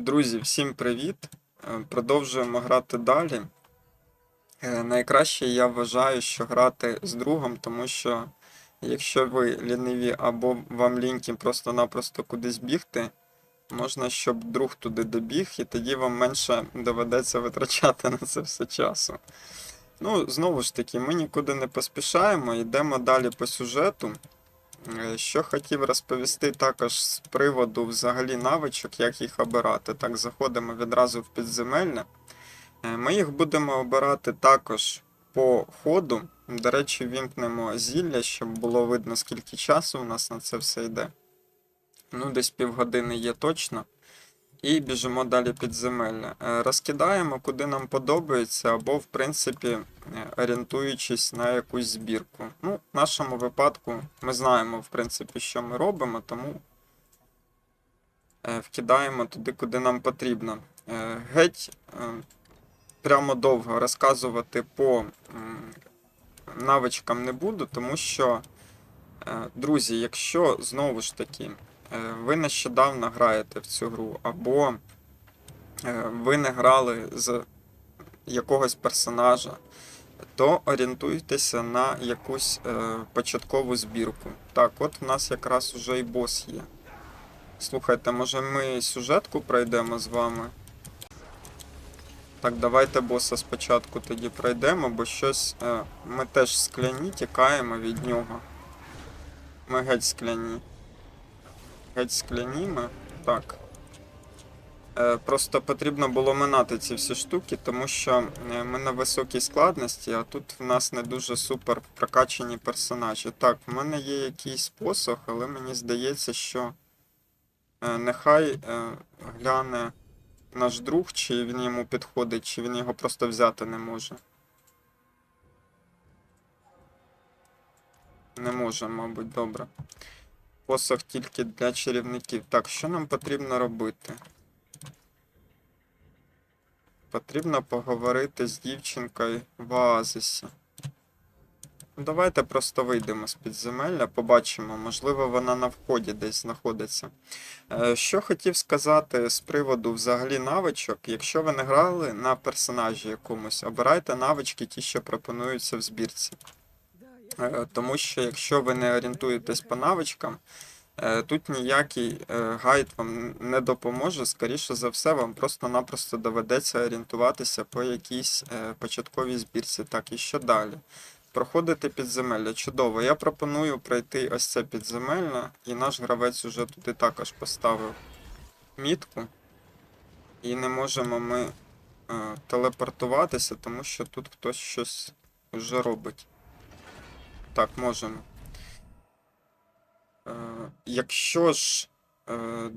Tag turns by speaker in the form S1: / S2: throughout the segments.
S1: Друзі, всім привіт! Е, Продовжуємо грати далі. Е, Найкраще я вважаю, що грати з другом, тому що якщо ви ліниві або вам ліньки просто-напросто кудись бігти, можна, щоб друг туди добіг, і тоді вам менше доведеться витрачати на це все часу. Ну, знову ж таки, ми нікуди не поспішаємо, йдемо далі по сюжету. Е, Що хотів розповісти також з приводу взагалі навичок, як їх обирати. Так, заходимо відразу в підземелля. Е, Ми їх будемо обирати також по ходу. До речі, вімкнемо зілля, щоб було видно, скільки часу у нас на це все йде. Ну, десь півгодини є точно. І біжимо далі підземелля. Е, Розкидаємо, куди нам подобається, або, в принципі, е, орієнтуючись на якусь збірку. Ну, в нашому випадку ми знаємо, в принципі, що ми робимо, тому е, вкидаємо туди, куди нам потрібно. Геть прямо довго розказувати по навичкам не буду, тому що, друзі, якщо знову ж таки ви нещодавно граєте в цю гру, або е, ви не грали з якогось персонажа, то орієнтуйтеся на якусь е, початкову збірку. Так, от в нас якраз уже і бос є. Слухайте, може ми сюжетку пройдемо з вами? Так, давайте боса спочатку тоді пройдемо, бо щось е, ми теж скляні, тікаємо від нього. Ми геть скляні. Геть скляні ми. Так. Е, Просто потрібно було минати ці всі штуки, тому що е, ми на високій складності, а тут в нас не дуже супер прокачані персонажі. Так, в мене є якийсь посох, але мені здається, що е, нехай гляне наш друг, чи він йому підходить, чи він його просто взяти не може. Не може, мабуть, добре. Посох тільки для чарівників. Так, що нам потрібно робити? Потрібно поговорити з дівчинкою в оазисі. Ну, Давайте просто вийдемо з підземелля, побачимо, можливо, вона на вході десь знаходиться. Е, Що хотів сказати з приводу взагалі навичок, якщо ви не грали на персонажі якомусь, обирайте навички, ті, що пропонуються в збірці. Е, Тому що якщо ви не орієнтуєтесь по навичкам, е, тут ніякий е, гайд вам не допоможе. Скоріше за все, вам просто-напросто доведеться орієнтуватися по якійсь початковій збірці. Так, і що далі? Проходити підземелля. Чудово. Я пропоную пройти ось це підземелля, і наш гравець уже туди також поставив мітку. І не можемо ми е, телепортуватися, тому що тут хтось щось вже робить. Так, можемо. Е, якщо ж е,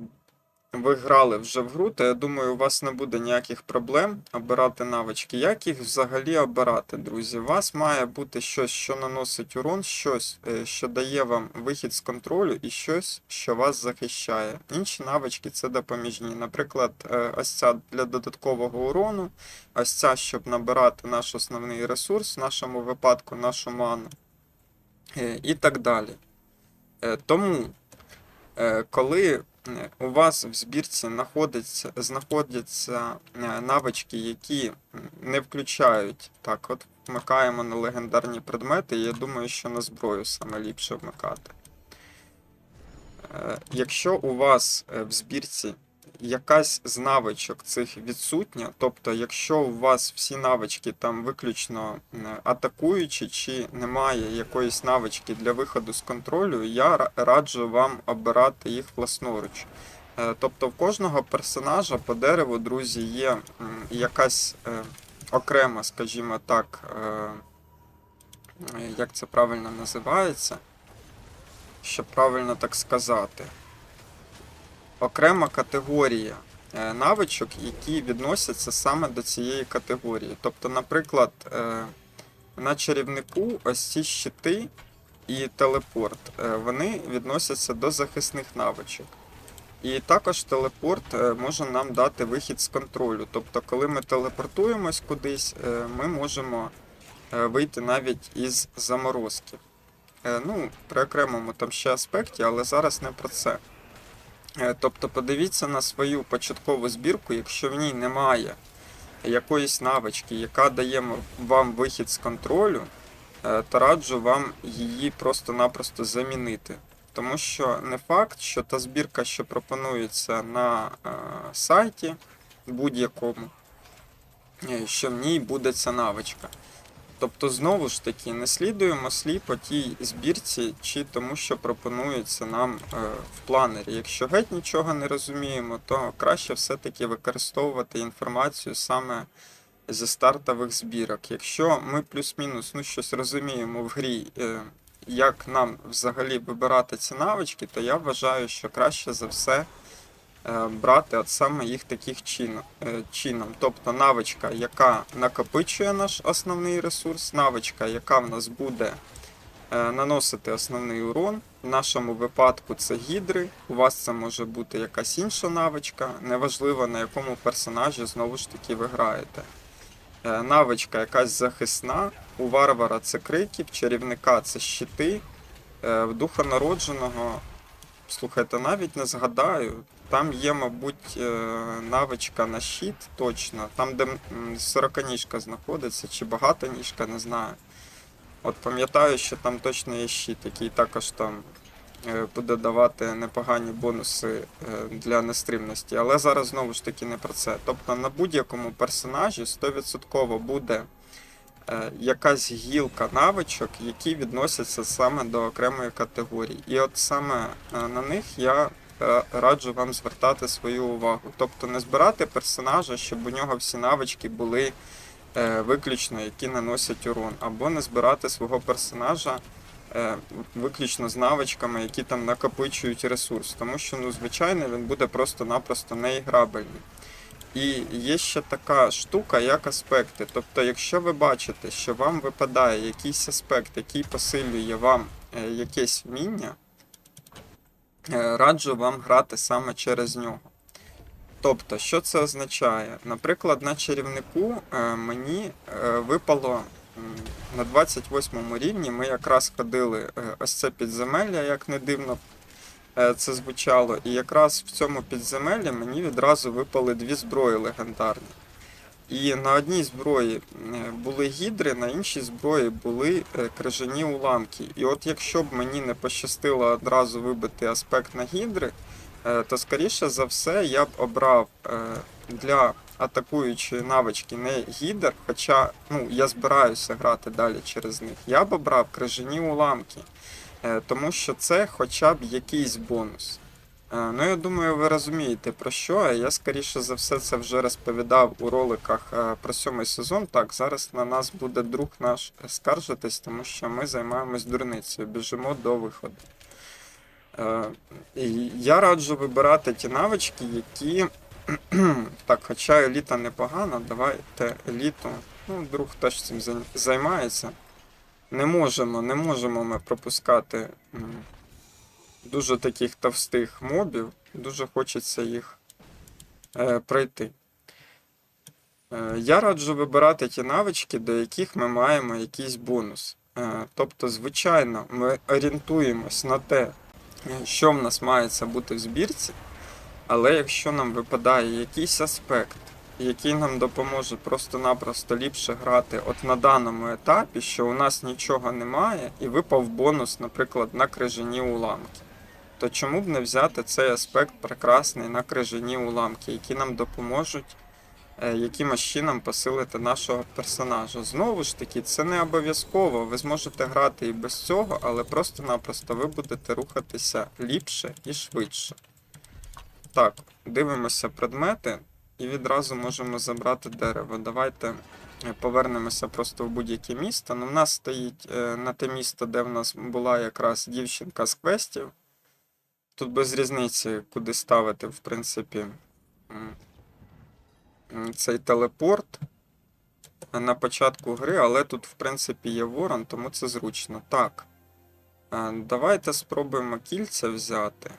S1: ви грали вже в гру, то я думаю, у вас не буде ніяких проблем обирати навички. Як їх взагалі обирати, друзі? У вас має бути щось, що наносить урон, щось, е, що дає вам вихід з контролю, і щось, що вас захищає. Інші навички це допоміжні. Наприклад, е, ось ця для додаткового урону, ось ця, щоб набирати наш основний ресурс, в нашому випадку нашу ману, і так далі. Е, Тому, е, коли е, у вас в збірці знаходяться е, навички, які не включають, так, от вмикаємо на легендарні предмети, і я думаю, що на зброю саме ліпше вмикати. Е, Якщо у вас е, в збірці якась з навичок цих відсутня, тобто, якщо у вас всі навички там виключно атакуючі, чи немає якоїсь навички для виходу з контролю, я раджу вам обирати їх власноруч. Е, Тобто в кожного персонажа по дереву, друзі, є якась е, окрема, скажімо так, е, як це правильно називається, щоб правильно так сказати окрема категорія е, навичок, які відносяться саме до цієї категорії. Тобто, наприклад, е, на чарівнику ось ці щити і телепорт, е, вони відносяться до захисних навичок. І також телепорт може нам дати вихід з контролю. Тобто, коли ми телепортуємось кудись, ми можемо вийти навіть із заморозки. Ну, при окремому там ще аспекті, але зараз не про це. Е, Тобто подивіться на свою початкову збірку, якщо в ній немає якоїсь навички, яка дає вам вихід з контролю, е, то раджу вам її просто-напросто замінити. Тому що не факт, що та збірка, що пропонується на е, сайті будь-якому, що в ній буде ця навичка. Тобто, знову ж таки, не слідуємо сліпо тій збірці чи тому, що пропонується нам е, в планері. Якщо геть нічого не розуміємо, то краще все-таки використовувати інформацію саме зі стартових збірок. Якщо ми плюс-мінус ну, щось розуміємо в грі, е, як нам взагалі вибирати ці навички, то я вважаю, що краще за все брати от саме їх таких чином, е. Тобто навичка, яка накопичує наш основний ресурс, навичка, яка в нас буде е, наносити основний урон. В нашому випадку це гідри. У вас це може бути якась інша навичка, неважливо на якому персонажі знову ж таки ви граєте. Е, Навичка якась захисна, у варвара це крики, в чарівника це щити, е, в духа народженого Слухайте, навіть не згадаю. Там є, мабуть, е, навичка на щит, точно. Там, де сороканіжка знаходиться, чи багатоніжка, не знаю. От пам'ятаю, що там точно є щит, який також там е, буде давати непогані бонуси е, для нестримності. Але зараз знову ж таки не про це. Тобто на будь-якому персонажі 100% буде якась гілка навичок, які відносяться саме до окремої категорії. І от саме е, на них я е, раджу вам звертати свою увагу. Тобто не збирати персонажа, щоб у нього всі навички були е, виключно, які наносять урон, або не збирати свого персонажа. е, Виключно з навичками, які там накопичують ресурс, тому що ну звичайно він буде просто-напросто неіграбельний. І є ще така штука, як аспекти. Тобто, якщо ви бачите, що вам випадає якийсь аспект, який посилює вам е, якесь вміння, е, раджу вам грати саме через нього. Тобто, що це означає? Наприклад, на чарівнику е, мені випало на 28 рівні, ми якраз ходили ось це підземелля, як не дивно це звучало. І якраз в цьому підземеллі мені відразу випали дві зброї легендарні. І на одній зброї е, були гідри, на іншій зброї були е, крижані уламки. І от якщо б мені не пощастило одразу вибити аспект на гідри, е, то скоріше за все я б обрав е, для атакуючої навички не гідер, хоча ну, я збираюся грати далі через них. Я б обрав крижані уламки, е, тому що це хоча б якийсь бонус. Е, Ну, я думаю, ви розумієте про що. Я скоріше за все це вже розповідав у роликах е, про сьомий сезон. Так, зараз на нас буде друг наш скаржитись, тому що ми займаємось дурницею, біжимо до виходу. Е, Я раджу вибирати ті навички, які. Так, хоча еліта непогана, давайте еліту. Ну, друг теж цим займається. Не можемо, не можемо ми пропускати дуже таких товстих мобів. Дуже хочеться їх е, пройти. Е, я раджу вибирати ті навички, до яких ми маємо якийсь бонус. Е, тобто, звичайно, ми орієнтуємось на те, що в нас мається бути в збірці, але якщо нам випадає якийсь аспект, який нам допоможе просто-напросто ліпше грати от на даному етапі, що у нас нічого немає, і випав бонус, наприклад, на крижані уламки, то чому б не взяти цей аспект прекрасний на крижані уламки, які нам допоможуть е, якимось чином посилити нашого персонажа. Знову ж таки, це не обов'язково. Ви зможете грати і без цього, але просто-напросто ви будете рухатися ліпше і швидше. Так, дивимося предмети і відразу можемо забрати дерево. Давайте е, повернемося просто в будь-яке місто. Ну, в нас стоїть е, на те місто, де в нас була якраз дівчинка з квестів. Тут без різниці, куди ставити, в принципі, цей телепорт на початку гри, але тут, в принципі, є ворон, тому це зручно. Так. е, Давайте спробуємо кільця взяти.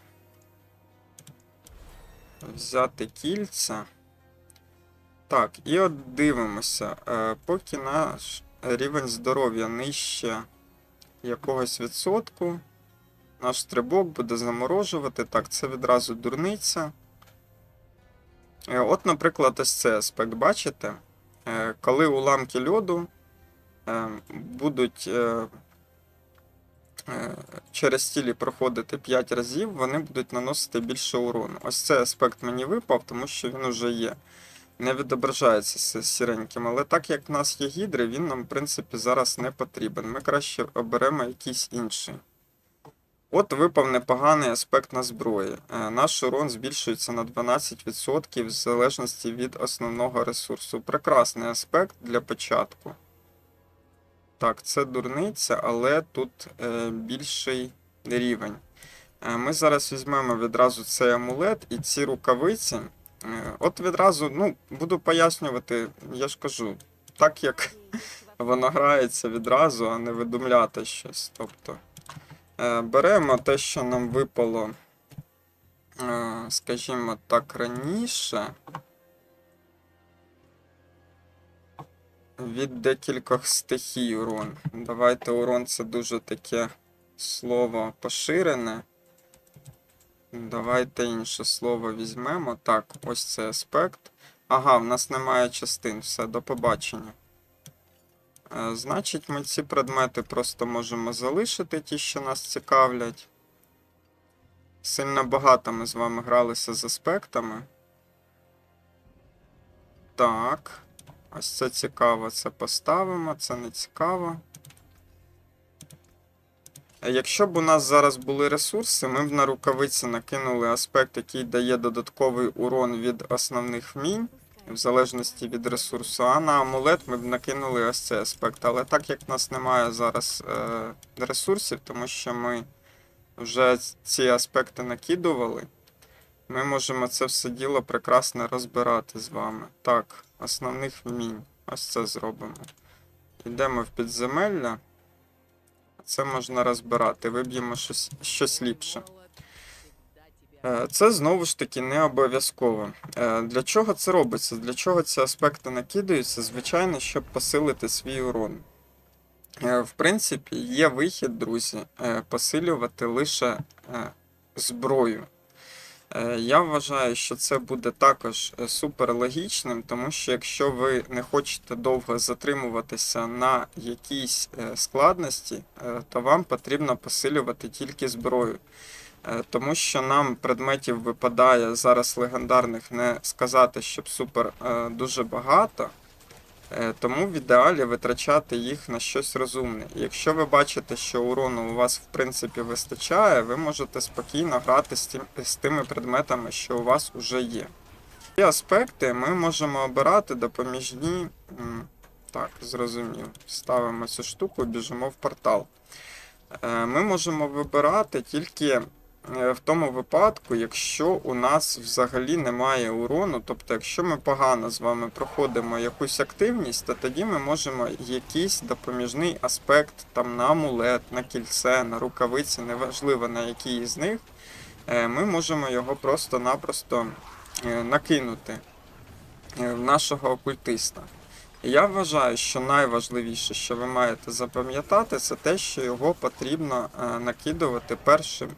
S1: Взяти кільця. Так, і от дивимося. Е, Поки наш рівень здоров'я нижче якогось відсотку. Наш стрибок буде заморожувати. Так, це відразу дурниця. Е, От, наприклад, ось цей аспект, бачите? Е, Коли уламки льоду будуть через стілі проходити 5 разів, вони будуть наносити більше урону. Ось цей аспект мені випав, тому що він уже є. Не відображається сіреньким, але так як в нас є гідри, він нам, в принципі, зараз не потрібен. Ми краще оберемо якийсь інший. От випав непоганий аспект на зброї. Е, Наш урон збільшується на 12% в залежності від основного ресурсу. Прекрасний аспект для початку. Так, це дурниця, але тут е, більший рівень. Е, Ми зараз візьмемо відразу цей амулет і ці рукавиці. От відразу, ну, буду пояснювати, я ж кажу, так як воно грається відразу, а не видумляти щось. Тобто, е, беремо те, що нам випало, е, скажімо так, раніше. Від декількох стихій урон. Давайте урон це дуже таке слово поширене. Давайте інше слово візьмемо. Так, ось цей аспект. Ага, в нас немає частин. Все, до побачення. Е, Значить, ми ці предмети просто можемо залишити, ті, що нас цікавлять. Сильно багато ми з вами гралися з аспектами. Так. Ось це цікаво, це поставимо, це не цікаво. Якщо б у нас зараз були ресурси, ми б на рукавиці накинули аспект, який дає додатковий урон від основних мінь, в залежності від ресурсу. А на амулет ми б накинули ось цей аспект. Але так як в нас немає зараз е, ресурсів, тому що ми вже ці аспекти накидували, ми можемо це все діло прекрасно розбирати з вами. Так, основних мінь. Ось це зробимо. Йдемо в підземелля. Це можна розбирати, виб'ємо щось, щось ліпше. Е, Це знову ж таки не обов'язково. Е, Для чого це робиться? Для чого ці аспекти накидаються? Звичайно, щоб посилити свій урон. Е, В принципі, є вихід, друзі, посилювати лише зброю. Е, Я вважаю, що це буде також е, супер логічним, тому що якщо ви не хочете довго затримуватися на якійсь е, складності, то вам потрібно посилювати тільки зброю. Тому що нам предметів випадає зараз легендарних не сказати, щоб супер дуже багато. Е, Тому в ідеалі витрачати їх на щось розумне. І Якщо ви бачите, що урону у вас в принципі вистачає, ви можете спокійно грати з, тим, з тими предметами, що у вас вже є. Ці аспекти ми можемо обирати допоміжні. Так, зрозумів. Ставимо цю штуку, біжимо в портал. Е, Ми можемо вибирати тільки в тому випадку, якщо у нас взагалі немає урону, тобто, якщо ми погано з вами проходимо якусь активність, то тоді ми можемо якийсь допоміжний аспект там на амулет, на кільце, на рукавиці, неважливо на який із них, е, ми можемо його просто-напросто е, накинути е, в нашого окультиста. Я вважаю, що найважливіше, що ви маєте запам'ятати, це те, що його потрібно е, накидувати першим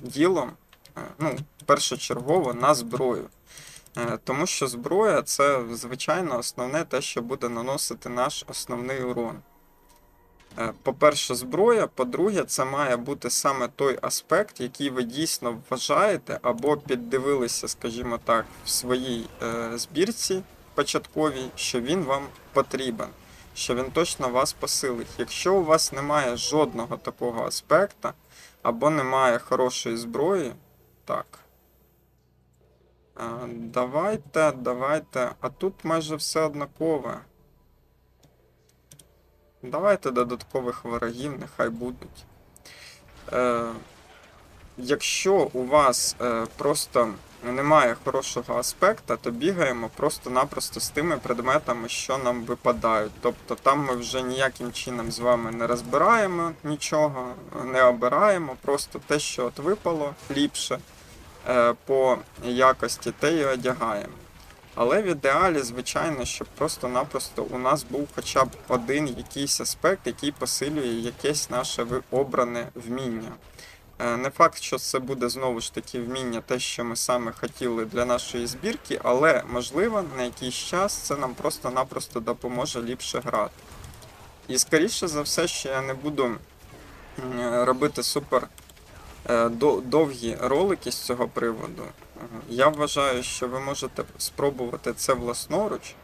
S1: ділом, е, ну, першочергово на зброю. Е, Тому що зброя це, звичайно, основне те, що буде наносити наш основний урон. Е, По-перше, зброя, по-друге, це має бути саме той аспект, який ви дійсно вважаєте або піддивилися, скажімо так, в своїй збірці початковій, що він вам потрібен, що він точно вас посилить. Якщо у вас немає жодного такого аспекта, або немає хорошої зброї, так. А, Давайте, давайте. А тут майже все однакове. Давайте додаткових ворогів, нехай будуть. Е, якщо у вас е, просто немає хорошого аспекта, то бігаємо просто-напросто з тими предметами, що нам випадають. Тобто там ми вже ніяким чином з вами не розбираємо нічого, не обираємо, просто те, що от випало ліпше е, по якості, те і одягаємо. Але в ідеалі, звичайно, щоб просто-напросто у нас був хоча б один якийсь аспект, який посилює якесь наше обране вміння. Е, Не факт, що це буде знову ж таки вміння, те, що ми саме хотіли для нашої збірки, але можливо на якийсь час це нам просто-напросто допоможе ліпше грати. І скоріше за все, що я не буду робити супер е, довгі ролики з цього приводу. Е, Я вважаю, що ви можете спробувати це власноруч.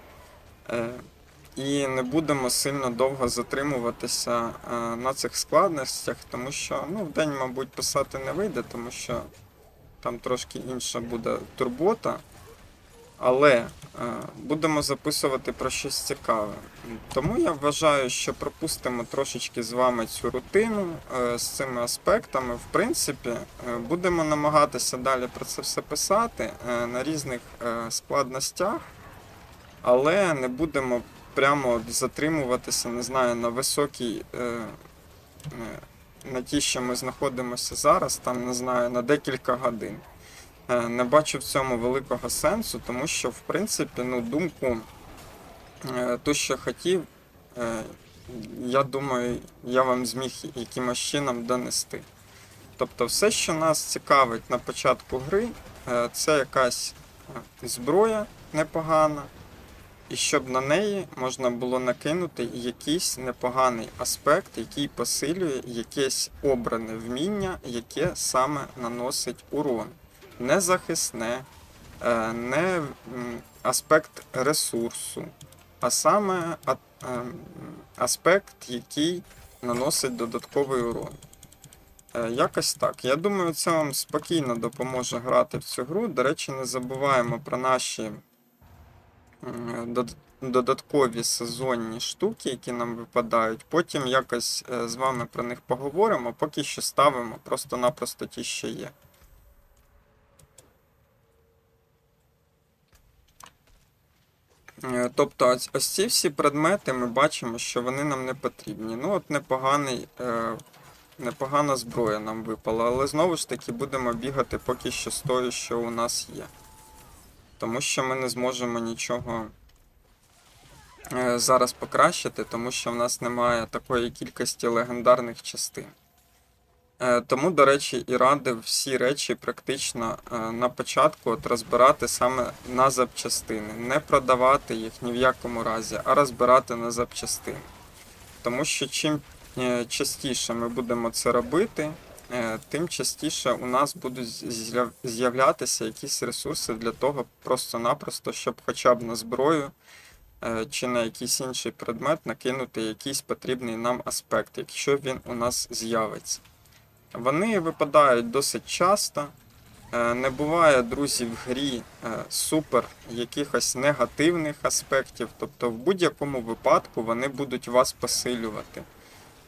S1: І не будемо сильно довго затримуватися е, на цих складностях, тому що ну, в день, мабуть, писати не вийде, тому що там трошки інша буде турбота. Але е, будемо записувати про щось цікаве. Тому я вважаю, що пропустимо трошечки з вами цю рутину е, з цими аспектами. В принципі, будемо намагатися далі про це все писати на різних складностях, але не будемо прямо затримуватися, не знаю, на високій. Е, е, на ті, що ми знаходимося зараз, там не знаю, на декілька годин. Е, Не бачу в цьому великого сенсу, тому що, в принципі, ну, думку ту, що хотів, я думаю, я вам зміг якимось чином донести. Тобто, все, що нас цікавить на початку гри, це якась зброя непогана, і щоб на неї можна було накинути якийсь непоганий аспект, який посилює якесь обране вміння, яке саме наносить урон не захисне, е, не аспект ресурсу, а саме ем, аспект, який наносить додатковий урон. Е, Якось так. Я думаю, це вам спокійно допоможе грати в цю гру. До речі, не забуваємо про наші додаткові сезонні штуки, які нам випадають. Потім якось е, з вами про них поговоримо, поки що ставимо просто-напросто ті, що є. Е, Тобто ось, ці всі предмети ми бачимо, що вони нам не потрібні. Ну, от непоганий, е, непогана зброя нам випала, але знову ж таки будемо бігати поки що з тою, що у нас є. Тому що ми не зможемо нічого е, зараз покращити, тому що в нас немає такої кількості легендарних частин. Е, Тому, до речі, і радив всі речі практично е, на початку от розбирати саме на запчастини. Не продавати їх ні в якому разі, а розбирати на запчастини. Тому що чим частіше ми будемо це робити, тим частіше у нас будуть з'являтися якісь ресурси для того просто-напросто, щоб хоча б на зброю е, чи на якийсь інший предмет накинути якийсь потрібний нам аспект, якщо він у нас з'явиться. Вони випадають досить часто. Е, Не буває, друзі, в грі е, супер якихось негативних аспектів. Тобто, в будь-якому випадку вони будуть вас посилювати.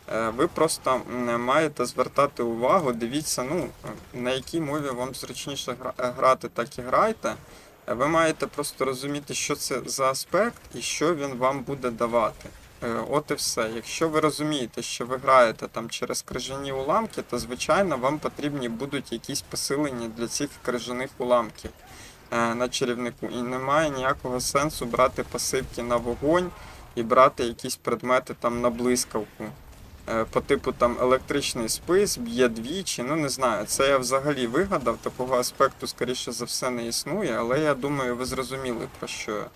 S1: Е, Ви просто маєте звертати увагу, дивіться, ну, на якій мові вам зручніше е, грати, так і грайте. Е, Ви маєте просто розуміти, що це за аспект і що він вам буде давати. От і все. Якщо ви розумієте, що ви граєте там через крижані уламки, то звичайно вам потрібні будуть якісь посилення для цих крижаних уламків на чарівнику. І немає ніякого сенсу брати пасивки на вогонь і брати якісь предмети там на блискавку. Е, По типу там електричний спис, б'є двічі, ну не знаю. Це я взагалі вигадав, такого аспекту, скоріше за все, не існує, але я думаю, ви зрозуміли про що я.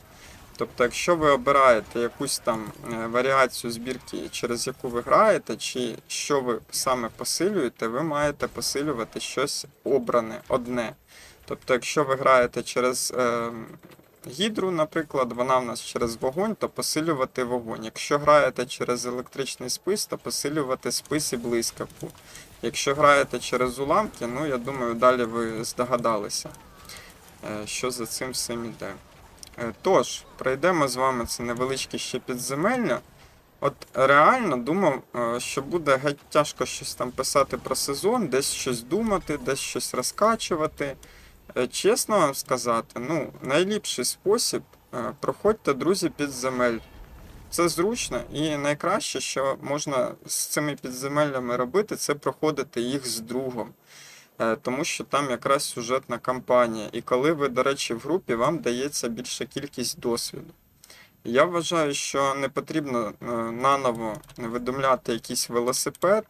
S1: Тобто, якщо ви обираєте якусь там е, варіацію збірки, через яку ви граєте, чи що ви саме посилюєте, ви маєте посилювати щось обране, одне. Тобто, якщо ви граєте через е, гідру, наприклад, вона в нас через вогонь, то посилювати вогонь. Якщо граєте через електричний спис, то посилювати спис і блискавку. Якщо граєте через уламки, ну я думаю, далі ви здогадалися, е, що за цим всім іде. Е, Тож, пройдемо з вами це невеличке ще підземелля. От реально думав, е, що буде геть тяжко щось там писати про сезон, десь щось думати, десь щось розкачувати. Е, Чесно вам сказати, ну, найліпший спосіб е, проходьте, друзі, підземель. Це зручно і найкраще, що можна з цими підземеллями робити, це проходити їх з другом. Е, Тому що там якраз сюжетна кампанія. І коли ви, до речі, в групі, вам дається більша кількість досвіду. Я вважаю, що не потрібно наново видумляти якийсь велосипед,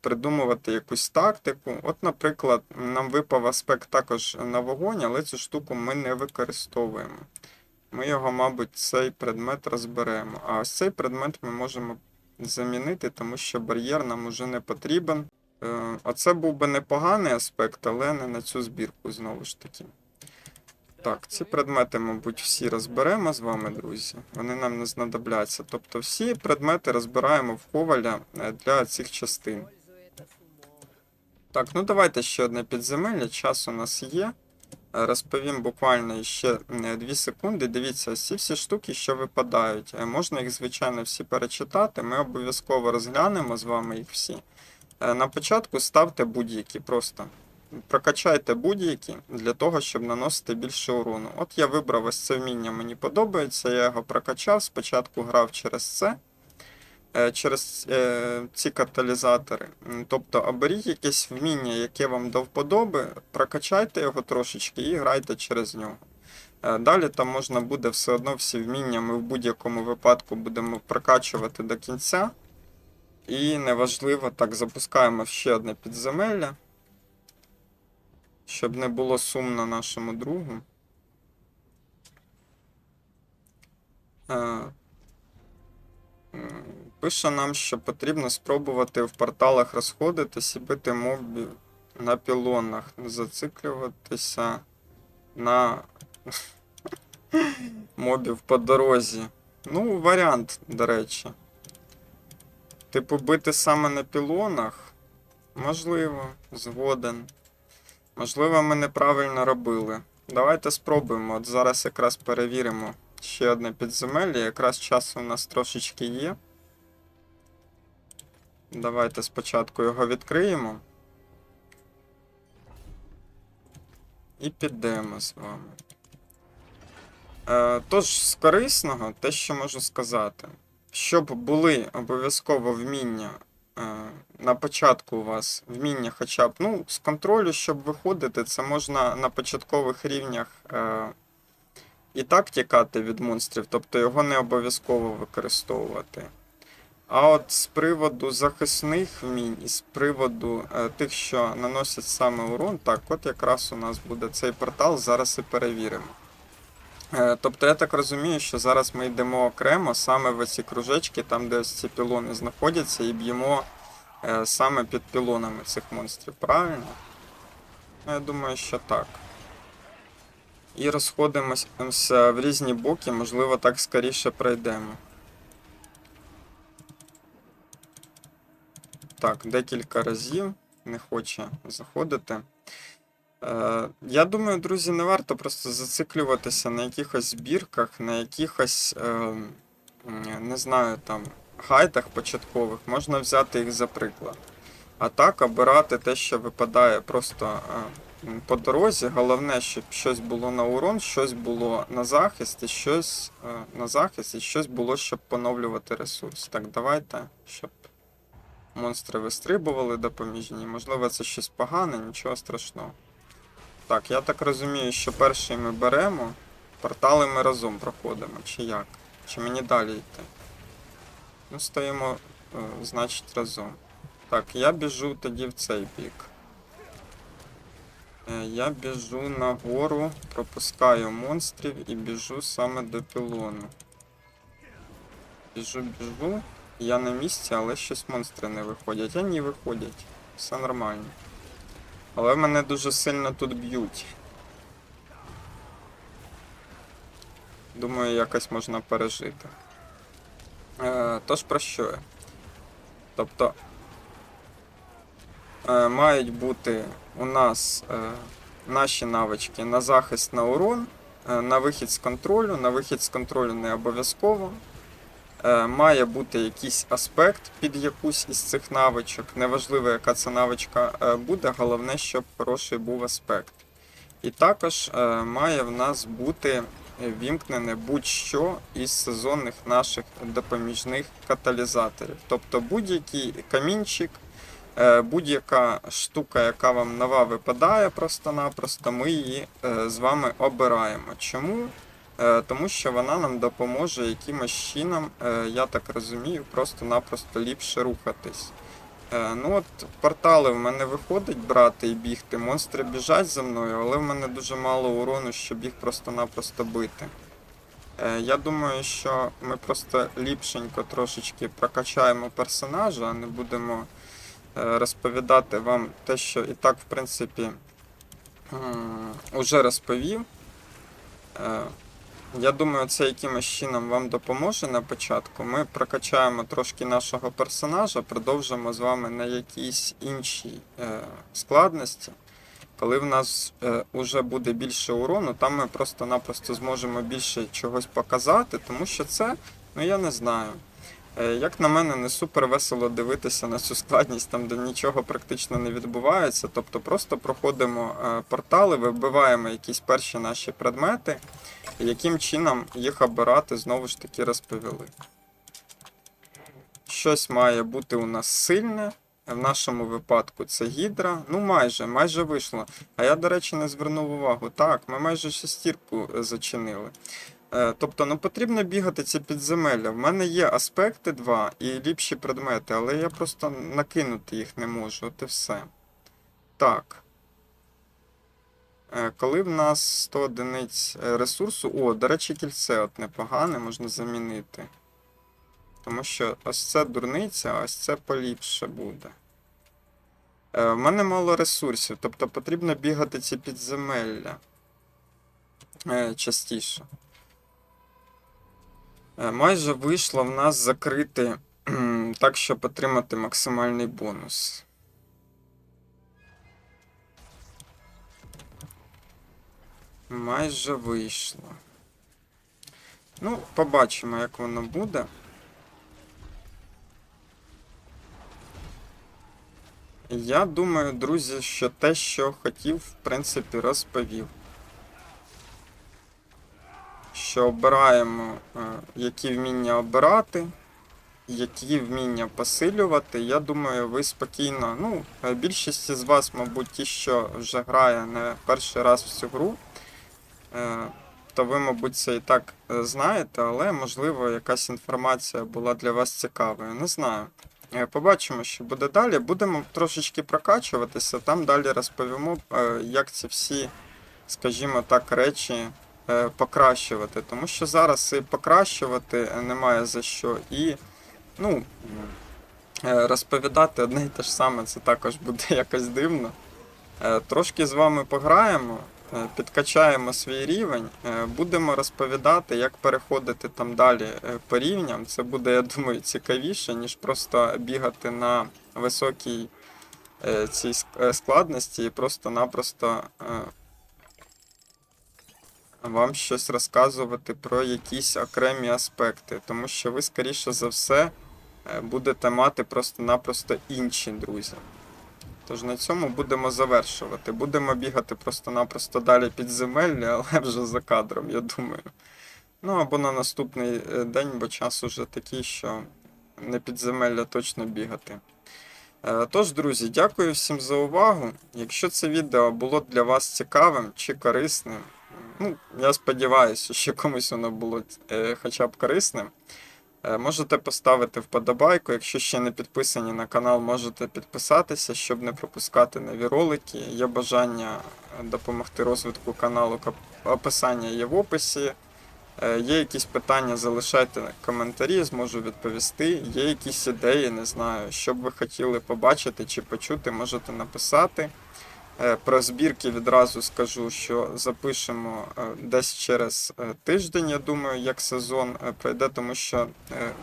S1: придумувати якусь тактику. От, наприклад, нам випав аспект також на вогонь, але цю штуку ми не використовуємо. Ми його, мабуть, цей предмет розберемо. А ось цей предмет ми можемо замінити, тому що бар'єр нам уже не потрібен. Е, Оце був би непоганий аспект, але не на цю збірку знову ж таки. Так, ці предмети, мабуть, всі розберемо з вами, друзі. Вони нам не знадобляться. Тобто всі предмети розбираємо в коваля е, для цих частин. Так, ну давайте ще одне підземелля. Час у нас є. Е, Розповім буквально ще 2 секунди. Дивіться, ці всі штуки, що випадають. Е, Можна їх, звичайно, всі перечитати. Ми обов'язково розглянемо з вами їх всі. Е, На початку ставте будь-які просто. Прокачайте будь-які для того, щоб наносити більше урону. От я вибрав ось це вміння, мені подобається, я його прокачав. Спочатку грав через це, через е, ці каталізатори. Тобто оберіть якесь вміння, яке вам до вподоби, прокачайте його трошечки і грайте через нього. Е, Далі там можна буде все одно всі вміння, ми в будь-якому випадку будемо прокачувати до кінця. І неважливо, так, запускаємо ще одне підземелля. Щоб не було сумно нашому другу. Пише нам, що потрібно спробувати в порталах розходитись і бити мобів на пілонах, не зациклюватися на мобів по дорозі. Ну, варіант, до речі. Типу, бити саме на пілонах? Можливо, згоден. Можливо, ми неправильно робили. Давайте спробуємо. От зараз якраз перевіримо ще одне підземелля. Якраз часу у нас трошечки є. Давайте спочатку його відкриємо. І підемо з вами. Е, тож, з корисного, те, що можу сказати. Щоб були обов'язково вміння е, на початку у вас вміння хоча б, ну, з контролю, щоб виходити, це можна на початкових рівнях е, і так тікати від монстрів, тобто його не обов'язково використовувати. А от з приводу захисних вмінь і з приводу е, тих, що наносять саме урон, так, от якраз у нас буде цей портал, зараз і перевіримо. Е, Тобто я так розумію, що зараз ми йдемо окремо саме в ці кружечки, там, де ось ці пілони знаходяться, і б'ємо е, саме під пілонами цих монстрів, правильно? Ну, Я думаю, що так. І розходимося в різні боки, можливо, так скоріше пройдемо. Так, декілька разів не хоче заходити. Е, Я думаю, друзі, не варто просто зациклюватися на якихось збірках, на якихось, е, не знаю, там, гайдах початкових. Можна взяти їх за приклад. А так, обирати те, що випадає просто е, по дорозі. Головне, щоб щось було на урон, щось було на захист, і щось е, на захист, і щось було, щоб поновлювати ресурс. Так, давайте, щоб монстри вистрибували допоміжні. Можливо, це щось погане, нічого страшного. Так, я так розумію, що перший ми беремо, портали ми разом проходимо, чи як? Чи мені далі йти? Ну, стоїмо, е, значить, разом. Так, я біжу тоді в цей бік. Е, Я біжу нагору, пропускаю монстрів і біжу саме до пілону. Біжу, біжу. Я на місці, але щось монстри не виходять. А ні, виходять. Все нормально. Але мене дуже сильно тут б'ють. Думаю, якось можна пережити. Е, тож про що я? Тобто е, мають бути у нас е, наші навички на захист на урон, е, на вихід з контролю, на вихід з контролю не обов'язково. Е, має бути якийсь аспект під якусь із цих навичок. Неважливо, яка це навичка е, буде, головне, щоб хороший був аспект. І також е, має в нас бути вімкнене будь-що із сезонних наших допоміжних каталізаторів. Тобто будь-який камінчик, будь-яка штука, яка вам нова випадає просто-напросто, ми її з вами обираємо. Чому? Е, Тому що вона нам допоможе якимось чином, е, я так розумію, просто-напросто ліпше рухатись. Е, ну от портали в мене виходить брати і бігти. Монстри біжать за мною, але в мене дуже мало урону, щоб їх просто-напросто бити. Я думаю, що ми просто ліпшенько трошечки прокачаємо персонажа, а не будемо розповідати вам те, що і так, в принципі, уже розповів. Е, я думаю, це якимось чином вам допоможе на початку. Ми прокачаємо трошки нашого персонажа, продовжимо з вами на якійсь іншій е, складності. Коли в нас е, уже буде більше урону, там ми просто-напросто зможемо більше чогось показати, тому що це, ну я не знаю. Е, Як на мене, не супер весело дивитися на цю складність, там де нічого практично не відбувається. Тобто просто проходимо е, портали, вибиваємо якісь перші наші предмети, яким чином їх обирати, знову ж таки розповіли. Щось має бути у нас сильне. В нашому випадку це гідра. Ну, майже, майже вийшло. А я, до речі, не звернув увагу. Так, ми майже шестірку е, зачинили. Е, Тобто, ну потрібно бігати ці підземелля. В мене є аспекти 2 і ліпші предмети, але я просто накинути їх не можу, от і все. Так. Е, Коли в нас 100 одиниць е, ресурсу. О, до речі, кільце от непогане, можна замінити. Тому що ось це дурниця, а ось це поліпше буде. В мене мало ресурсів, тобто потрібно бігати ці підземелля частіше. Е, Майже вийшло в нас закрити так, щоб отримати максимальний бонус. Майже вийшло. Ну, побачимо, як воно буде. Я думаю, друзі, що те, що хотів, в принципі, розповів. Що обираємо, е, які вміння обирати, які вміння посилювати. Я думаю, ви спокійно. Ну, е, більшість з вас, мабуть, ті, що вже грає не перший раз в цю гру, е, то ви, мабуть, це і так знаєте, але можливо якась інформація була для вас цікавою. Не знаю. Побачимо, що буде далі. Будемо трошечки прокачуватися, там далі розповімо, як ці всі, скажімо так, речі покращувати. Тому що зараз і покращувати е, немає за що. І ну, е, розповідати одне і те ж саме, це також буде якось дивно. Е, Трошки з вами пограємо, е, підкачаємо свій рівень, е, будемо розповідати, як переходити там далі е, по рівням. Це буде, я думаю, цікавіше, ніж просто бігати на високій е, цій е, складності і просто-напросто е, вам щось розказувати про якісь окремі аспекти, тому що ви, скоріше за все, е, будете мати просто-напросто інші друзі. Тож на цьому будемо завершувати. Будемо бігати просто-напросто далі підземелля, але вже за кадром, я думаю. Ну або на наступний е, день, бо час уже такий, що не підземелля точно бігати. Е, Тож, друзі, дякую всім за увагу. Якщо це відео було для вас цікавим чи корисним, ну, я сподіваюся, що комусь воно було е, хоча б корисним. Е, Можете поставити вподобайку. Якщо ще не підписані на канал, можете підписатися, щоб не пропускати нові ролики. Є бажання е, допомогти розвитку каналу. Описання є в описі. Е, Є якісь питання, залишайте коментарі, зможу відповісти. Є якісь ідеї, не знаю, що б ви хотіли побачити чи почути, можете написати. Е, Про збірки відразу скажу, що запишемо е, десь через е, тиждень, я думаю, як сезон пройде, тому що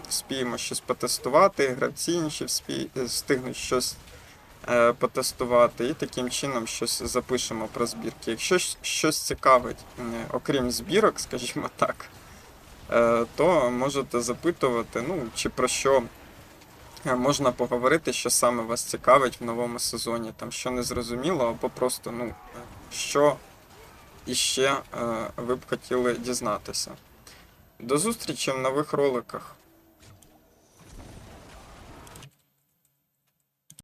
S1: вспіємо щось потестувати, гравці інші вспі... встигнуть щось потестувати, і таким чином щось запишемо про збірки. Якщо щось цікавить, окрім збірок, скажімо так, то можете запитувати, ну, чи про що можна поговорити, що саме вас цікавить в новому сезоні, там що не зрозуміло, або просто, ну, що іще е, ви б хотіли дізнатися. До зустрічі в нових роликах.